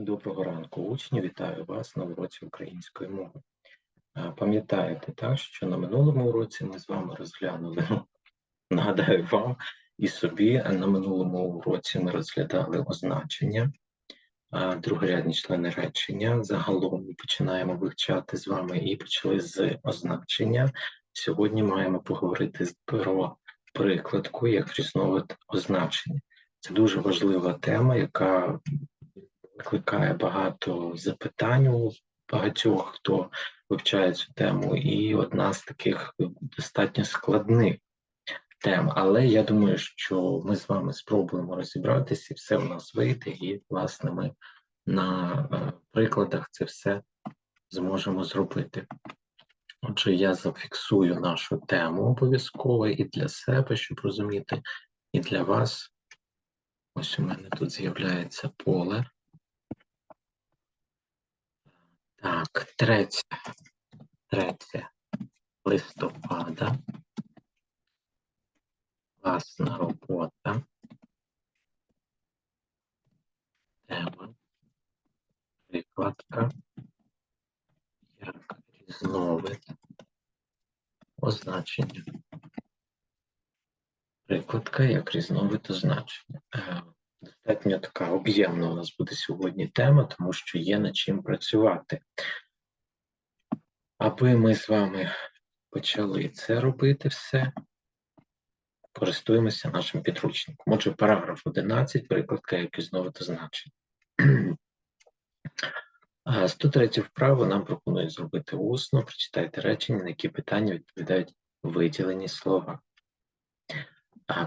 Доброго ранку, учні! Вітаю вас на уроці української мови. Пам'ятаєте, так, що на минулому уроці ми з вами розглянули, ну, нагадаю вам і собі, на минулому уроці ми розглядали означення, другорядні члени речення. Загалом починаємо вивчати з вами і почали з означення. Сьогодні маємо поговорити про прикладку як різновид означення. Це дуже важлива тема, яка викликає багато запитань у багатьох, хто вивчає цю тему, і одна з таких достатньо складних тем. Але я думаю, що ми з вами спробуємо розібратися, і все у нас вийде, і, власне, ми на е, прикладах це все зможемо зробити. Отже, я зафіксую нашу тему обов'язково і для себе, щоб розуміти, і для вас. Ось у мене тут з'являється поле. Так, третє, третє листопада. Класна робота. Тема. Прикладка. Як різновид. Означення. Прикладка як різновид означення. Достатньо така об'ємна у нас буде сьогодні тема, тому що є над чим працювати. Аби ми з вами почали це робити все, користуємося нашим підручником. Отже, параграф 11, прикладка як різновид означення. А 103 вправу нам пропонують зробити усно, прочитайте речення, на які питання відповідають виділені слова.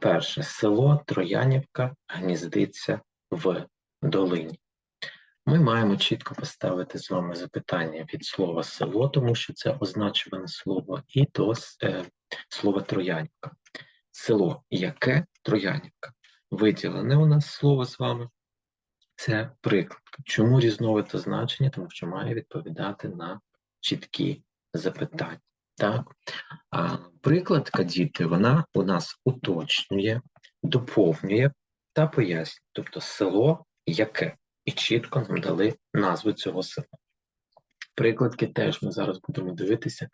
Перше, село Троянівка гніздиться в долині. Ми маємо чітко поставити з вами запитання від слова село, тому що це означуване слово, і до е, слова Троянівка. Село яке Троянівка? Виділене у нас слово з вами. Це приклад. Чому різновид означення? Тому що має відповідати на чіткі запитання. Так? А прикладка діти, вона у нас уточнює, доповнює та пояснює. Тобто село яке, і чітко нам дали назву цього села. Прикладки теж ми зараз будемо дивитися,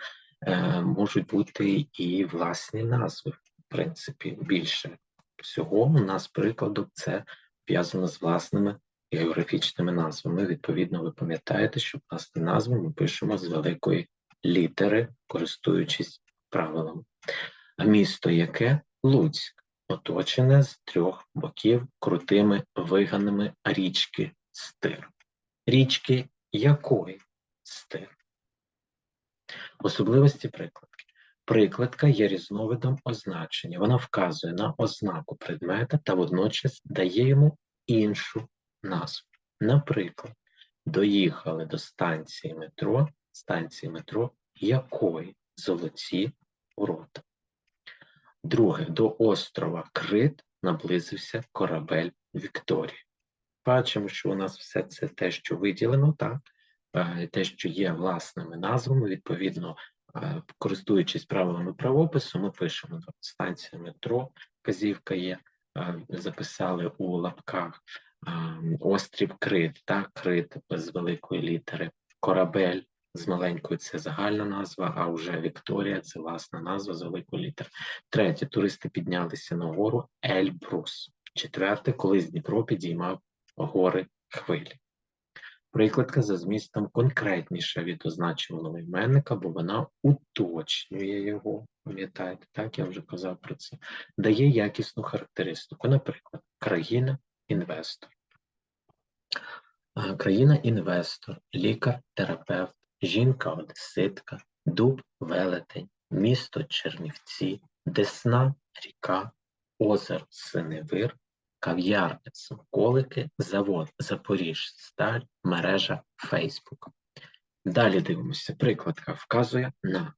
е, можуть бути і власні назви. В принципі, більше всього у нас прикладок це пов'язано з власними географічними назвами. Відповідно, ви пам'ятаєте, що власні назви ми пишемо з великої літери, користуючись правилами. А місто яке? Луцьк, оточене з трьох боків крутими виганами річки Стир. Річки якої Стир? Особливості прикладки. Прикладка є різновидом означення. Вона вказує на ознаку предмета та водночас дає йому іншу назву. Наприклад, доїхали до станції метро, станції метро якої золоті ворота. Друге, до острова Крит наблизився корабель Вікторії. Бачимо, що у нас все це те, що виділено, так, е, те, що є власними назвами, відповідно, е, користуючись правилами правопису, ми пишемо станція метро, вказівка є, е, записали у лапках е, острів Крит, так, Крит з великої літери, корабель з маленької це загальна назва, а вже Вікторія це власна назва з великої літери. Третє, туристи піднялися на гору Ельбрус. Четверте, колись Дніпро підіймав гори хвилі. Прикладка за змістом конкретніша від означеного іменника, бо вона уточнює його. Пам'ятаєте, так я вже казав про це. Дає якісну характеристику. Наприклад, країна-інвестор. Країна-інвестор, лікар-терапевт, жінка-одеситка, дуб велетень, місто Чернівці, Десна, ріка, озеро Синевир, кав'ярня Смаколики, завод Запоріжсталь, мережа Фейсбук. Далі дивимося. Прикладка вказує на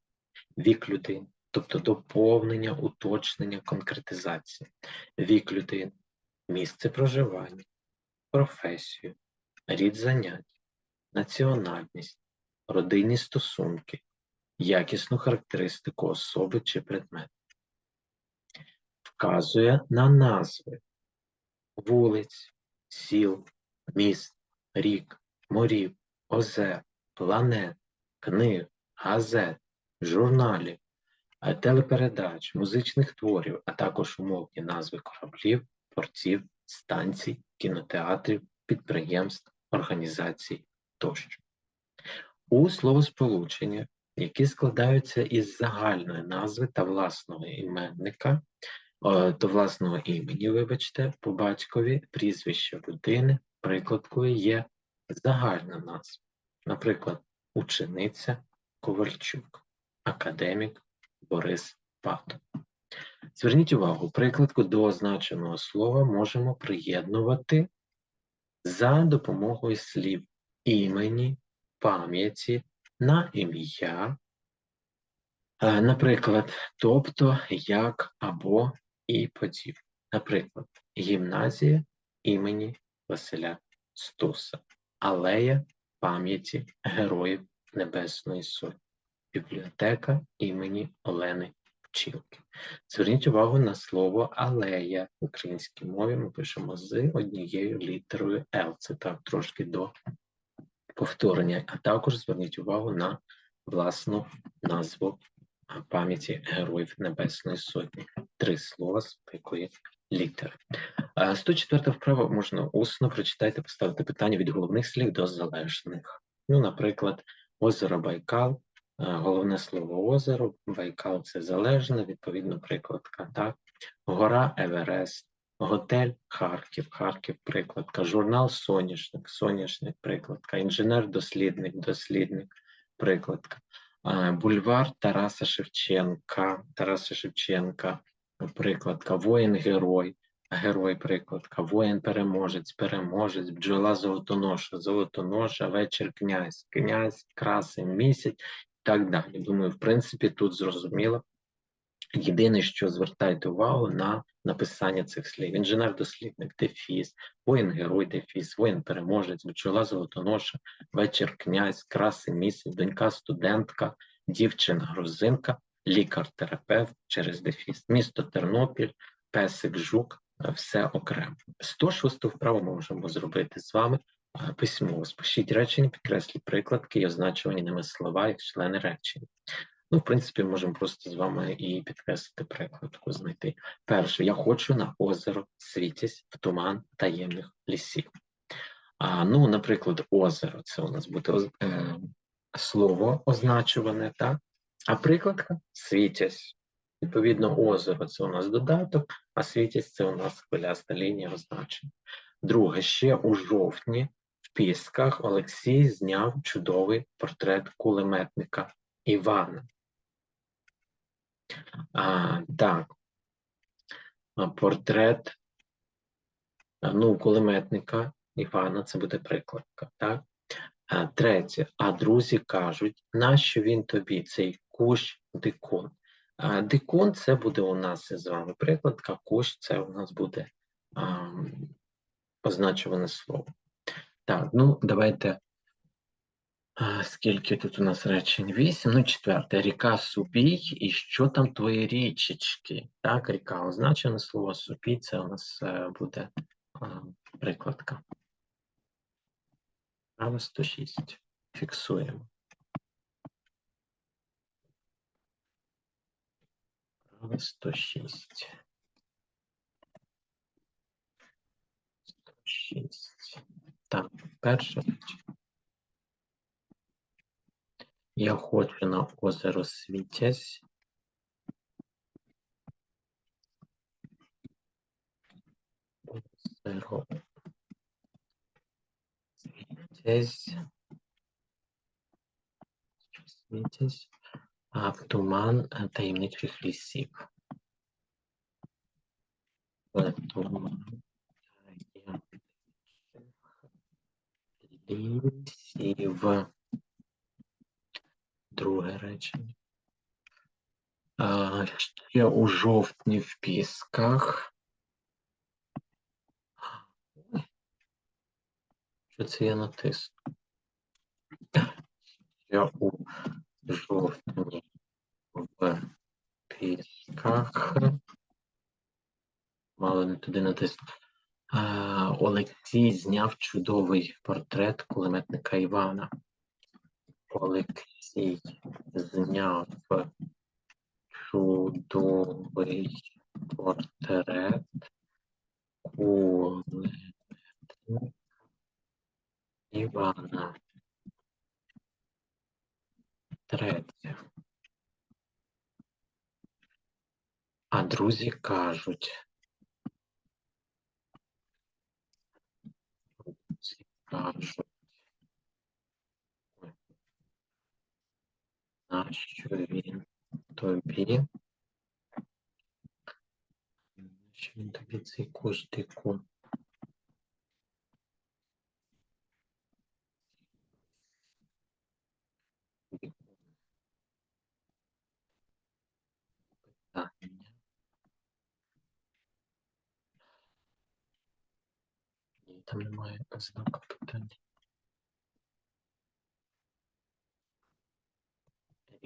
вік людини, тобто доповнення, уточнення, конкретизація. Вік людини, місце проживання, професію, рід занять, національність, родинні стосунки, якісну характеристику особи чи предмету. Вказує на назви вулиць, сіл, міст, рік, морів, озер, планет, книг, газет, журналів, е, телепередач, музичних творів, а також умовні назви кораблів, портів, станцій, кінотеатрів, підприємств, організацій тощо. У словосполученнях, які складаються із загальної назви та власного іменника, е, до власного імені, вибачте, по батькові, прізвище людини, прикладкою є загальна назва. Наприклад, учениця Ковальчук, академік Борис Патов. Зверніть увагу, прикладку до означеного слова можемо приєднувати за допомогою слів імені, пам'яті, на ім'я, е, наприклад, тобто, як або і подібне. Наприклад, гімназія імені Василя Стуса, алея пам'яті Героїв Небесної Сотні, бібліотека імені Олени Пчілки. Зверніть увагу на слово алея в українській мові ми пишемо з однією літерою Л. Це так трошки до повторення, а також зверніть увагу на власну назву пам'яті Героїв Небесної Сотні. Три слова з такої літери. А, 104 вправа можна усно прочитати, поставити питання від головних слів до залежних. Ну, наприклад, озеро Байкал, головне слово озеро, Байкал це залежне, відповідно, прикладка. Так? Гора Еверест, готель Харків, Харків, прикладка, журнал Соняшник, Соняшник, прикладка, інженер-дослідник, дослідник, прикладка, бульвар Тараса Шевченка, Тараса Шевченка, прикладка, воїн-герой, герой, прикладка, воїн-переможець, переможець, бджола золотоноша, золотоноша, вечір князь, князь, красень, місяць і так далі. Думаю, в принципі, тут зрозуміло. Єдине, що звертайте увагу на написання цих слів. Інженер-дослідник, дефіс, воїн-герой, дефіс, воїн-переможець, бджола золотоноша, вечір князь, красень місяць, донька студентка, дівчина грузинка, лікар-терапевт через дефіс, місто Тернопіль, песик жук, все окремо. 106 вправу можемо зробити з вами письмово. Спишіть речення, підкресліть прикладки і означувані ними слова як члени речення. Ну, в принципі, можемо просто з вами і підкреслити прикладку знайти. Перше, я хочу на озеро світясь в туман таємних лісів. А, Ну, наприклад, озеро це у нас буде е, слово означуване, так? А прикладка світясь. Відповідно, озеро це у нас додаток, а світясь це у нас хвиляста лінія означення. Друге, ще у жовтні в Пісках Олексій зняв чудовий портрет кулеметника Івана. А, так. Портрет ну, кулеметника Івана, це буде прикладка, так? А, третє. А друзі кажуть, нащо він тобі, цей кущ дикун? А, дикун це буде у нас з вами прикладка, кущ це у нас буде а, означуване слово. Так, ну давайте. Скільки тут у нас речень? Вісім. Ну, четверте. Ріка Супій. І що там твої річечки? Так, ріка означене слово Супій. Це у нас е, буде прикладка. Право 106. Фіксуємо. Право 106. 106. Так, перше. Я хочу на озеро Світязь. Озеро Світязь. А в туман е, таємничих лісів. В туман лісів. Друге речення. А, ще у жовтні в Пісках. Що це я натиснув? Ще у жовтні в Пісках. Мало не туди натиснув. Олексій зняв чудовий портрет кулеметника Івана. Олексій зняв чудовий портрет кулеметника Івана. Третє. А друзі кажуть. Друзі кажуть. Нащо він тобі? Нащо він тобі цей куштику? Питання. Ні, там немає знаку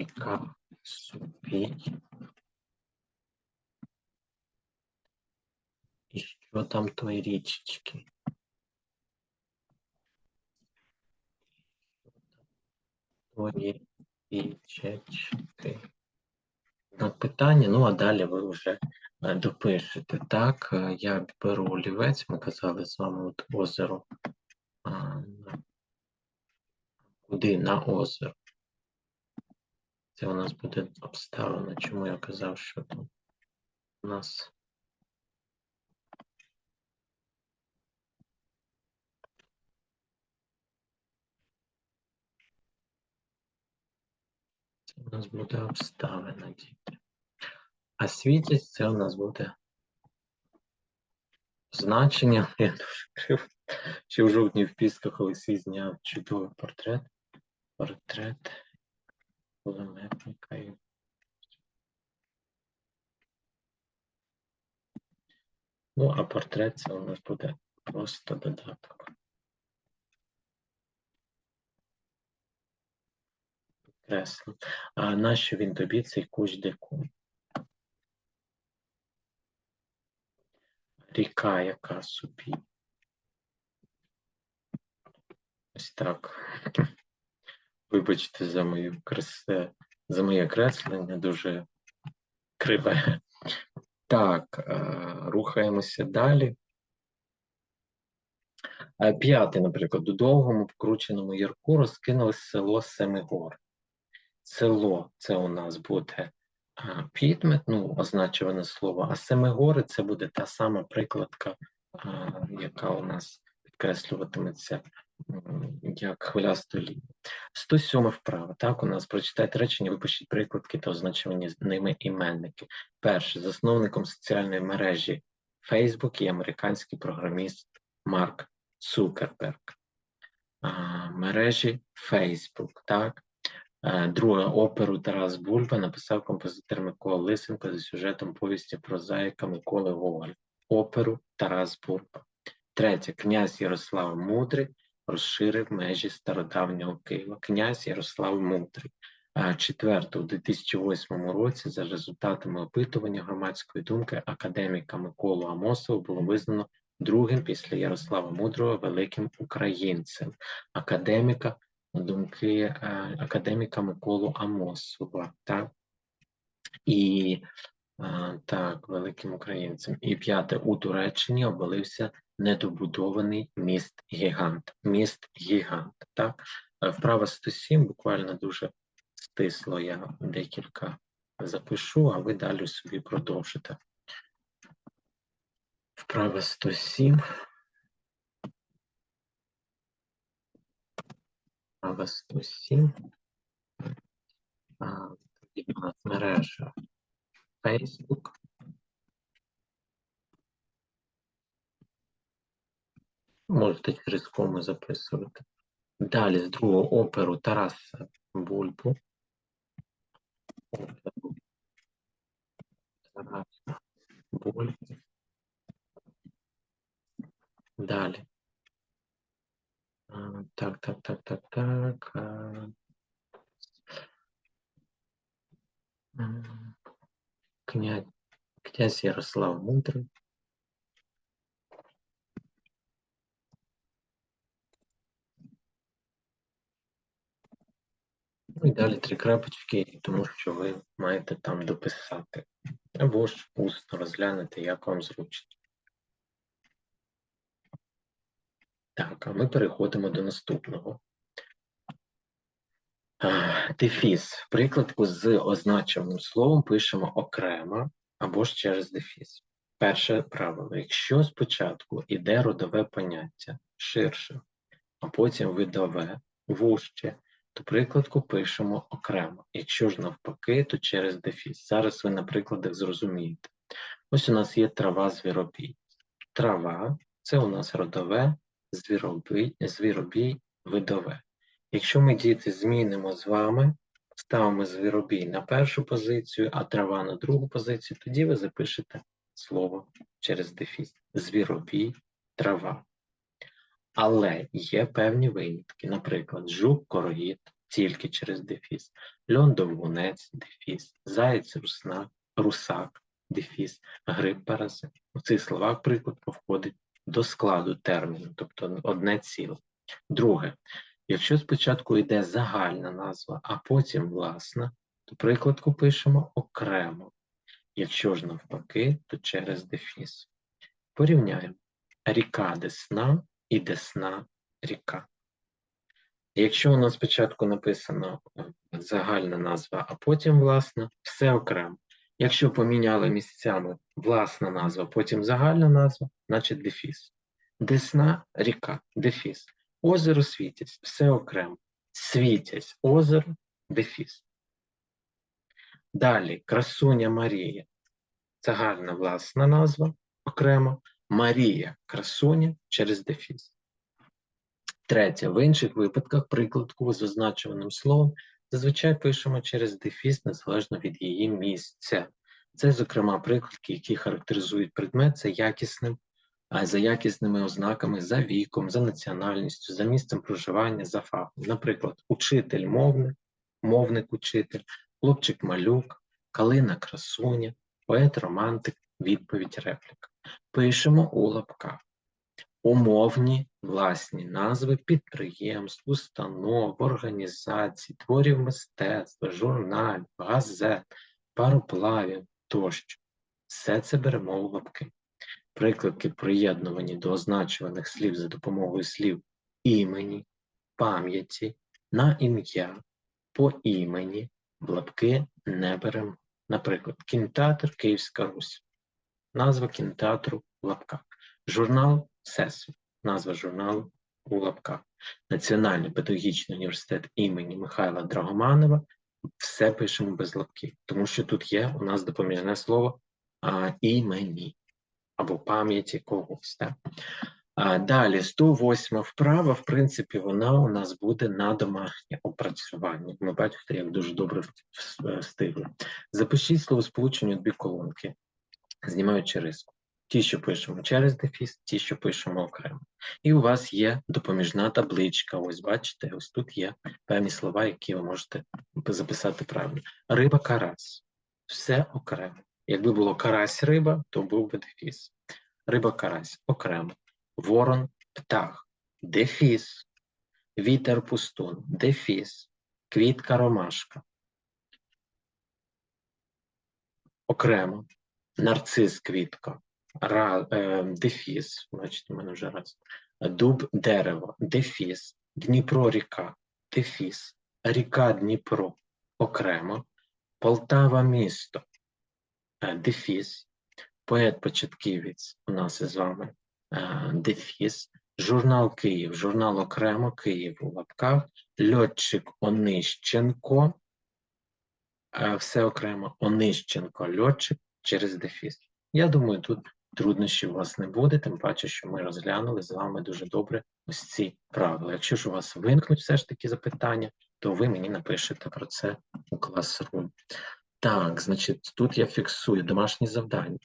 Питання. Ріка І що там тої річечки? Тої річечки. На питання, ну а далі ви вже е, допишете. Так, е, я беру олівець, ми казали з вами от озеро. Куди? На озеро. Це у нас буде обставина. Чому я казав, що у нас це у нас буде обставина, діти. А світість це у нас буде значення. Я дуже криво. Ще в жовтні в пісках Олексій зняв чудовий портрет. Портрет кулеметника. і- Ну, а портрет це у нас буде просто додаток. Кресло. А нащо він тобі цей кущ дику? Ріка, яка собі. Ось так. Вибачте за мою красе, за моє креслення, дуже криве. Так, е, рухаємося далі. Е, П'ятий, наприклад, у довгому вкрученому ярку розкинулось село Семигор. Село це у нас буде підмет, ну, означуване слово, а Семигори це буде та сама прикладка, яка у нас підкреслюватиметься як хвиляста лінія. 107 вправа. Так, у нас прочитайте речення, випишіть прикладки та означувані з ними іменники. Перше, засновником соціальної мережі Facebook є американський програміст Марк Цукерберг. Мережі Facebook, так. Е, Друге, оперу Тарас Бульба написав композитор Микола Лисенко за сюжетом повісті про зайка Миколи Гоголя. Оперу Тарас Бульба. Третє, князь Ярослав Мудрий розширив межі стародавнього Києва. Князь Ярослав Мудрий. Е, Четверте, у 2008 році за результатами опитування громадської думки академіка Миколу Амосова було визнано другим після Ярослава Мудрого великим українцем. Академіка думки академіка Миколу Амосова, так? І так, великим українцем. І п'яте, у Туреччині обвалився недобудований міст гігант. Міст гігант. Так? Е, Вправа 107, буквально дуже стисло я декілька запишу, а ви далі собі продовжите. Вправа 107. Вправа 107. А, тоді у нас мережа Facebook. Можете через кому записувати. Далі з другого оперу Тараса Бульбу. Оперу Бульбу. Далі. А, Так, так, так, так, так. князь, князь Ярослав Мудрий. Ну і далі три крапочки, тому що ви маєте там дописати. Або ж усно розглянути, як вам зручно. Так, а ми переходимо до наступного. А, Дефіс. В прикладку з означеним словом пишемо окремо або ж через дефіс. Перше правило. Якщо спочатку йде родове поняття ширше, а потім видове, вужче, то прикладку пишемо окремо. Якщо ж навпаки, то через дефіс. Зараз ви на прикладах зрозумієте. Ось у нас є трава звіробій. Трава це у нас родове, звіробій, звіробій видове. Якщо ми діти змінимо з вами, ставимо звіробій на першу позицію, а трава на другу позицію, тоді ви запишете слово через дефіс. Звіробій, трава. Але є певні винятки. Наприклад, жук, короїд тільки через дефіс, льон довгунець, дефіс, заєць, руснак, русак, дефіс, гриб, паразит. У цих словах приклад входить до складу терміну, тобто одне ціле. Друге, якщо спочатку йде загальна назва, а потім власна, то прикладку пишемо окремо. Якщо ж навпаки, то через дефіс. Порівняємо ріка Десна і Десна ріка. Якщо у нас спочатку написано е, загальна назва, а потім власна, все окремо. Якщо поміняли місцями власна назва, потім загальна назва, значить дефіс. Десна ріка, дефіс. Озеро світязь, все окремо. Світязь, озеро, дефіс. Далі красуня Марія. Загальна власна назва окремо. Марія красуня через дефіс. Третє. В інших випадках прикладку з означуваним словом зазвичай пишемо через дефіс незалежно від її місця. Це, зокрема, прикладки, які характеризують предмет за якісним, за якісними ознаками, за віком, за національністю, за місцем проживання, за фахом. Наприклад, учитель мовник, мовник учитель, хлопчик малюк, калина красуня, поет романтик, відповідь репліка. Пишемо у лапках. Умовні власні назви підприємств, установ, організацій, творів мистецтва, журналів, газет, пароплавів тощо. Все це беремо у лапки. Прикладки приєднувані до означуваних слів за допомогою слів імені, пам'яті, на ім'я, по імені в лапки не беремо. Наприклад, кінотеатр Київська Русь. Назва кінотеатру в лапках. Журнал Всесвіт. Назва журналу у лапках. Національний педагогічний університет імені Михайла Драгоманова. Все пишемо без лапків, тому що тут є у нас допоміжне слово а, імені або пам'яті когось. Так? А, далі, 108 вправа, в принципі, вона у нас буде на домашнє опрацювання. Ми бачите, як дуже добре встигли. Запишіть словосполучення дві колонки, знімаючи риску. Ті, що пишемо через дефіс, ті, що пишемо окремо. І у вас є допоміжна табличка. Ось бачите, ось тут є певні слова, які ви можете записати правильно. Риба карась. Все окремо. Якби було карась риба, то був би дефіс. Риба карась окремо. Ворон птах. Дефіс. Вітер пустун. Дефіс. Квітка ромашка. Окремо. Нарцис квітка. Ра, е, дефіс, бачите, у мене вже раз. Дуб дерево, дефіс, Дніпро ріка, дефіс, ріка Дніпро окремо, Полтава місто, дефіс, поет-початківець у нас із вами е, дефіс, журнал Київ, журнал окремо, Київ у лапках, льотчик Онищенко, е, все окремо, Онищенко, льотчик через дефіс. Я думаю, тут труднощів у вас не буде, тим паче, що ми розглянули з вами дуже добре ось ці правила. Якщо ж у вас виникнуть все ж таки запитання, то ви мені напишете про це у Classroom. Так, значить, тут я фіксую домашні завдання.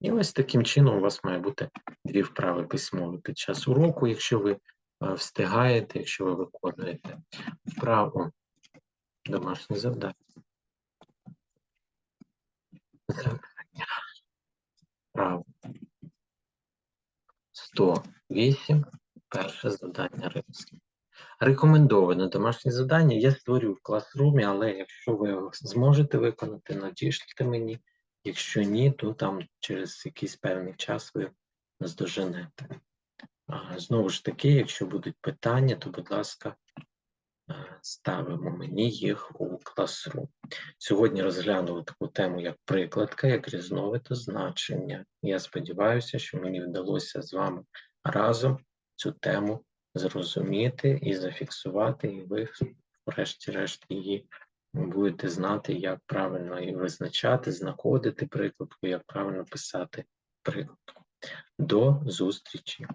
І ось таким чином у вас має бути дві вправи письмові під час уроку, якщо ви встигаєте, якщо ви виконуєте вправу домашні завдання. Завдання. Право. 108. Перше завдання римське. Рекомендоване домашнє завдання я створю в класрумі, але якщо ви зможете виконати, надішлите мені. Якщо ні, то там через якийсь певний час ви наздоженете. Знову ж таки, якщо будуть питання, то, будь ласка, е, ставимо мені їх у класрум. Сьогодні розглянули таку тему, як прикладка, як різновид значення. Я сподіваюся, що мені вдалося з вами разом цю тему зрозуміти і зафіксувати, і ви, врешті-решт, її будете знати, як правильно її визначати, знаходити прикладку, як правильно писати прикладку. До зустрічі!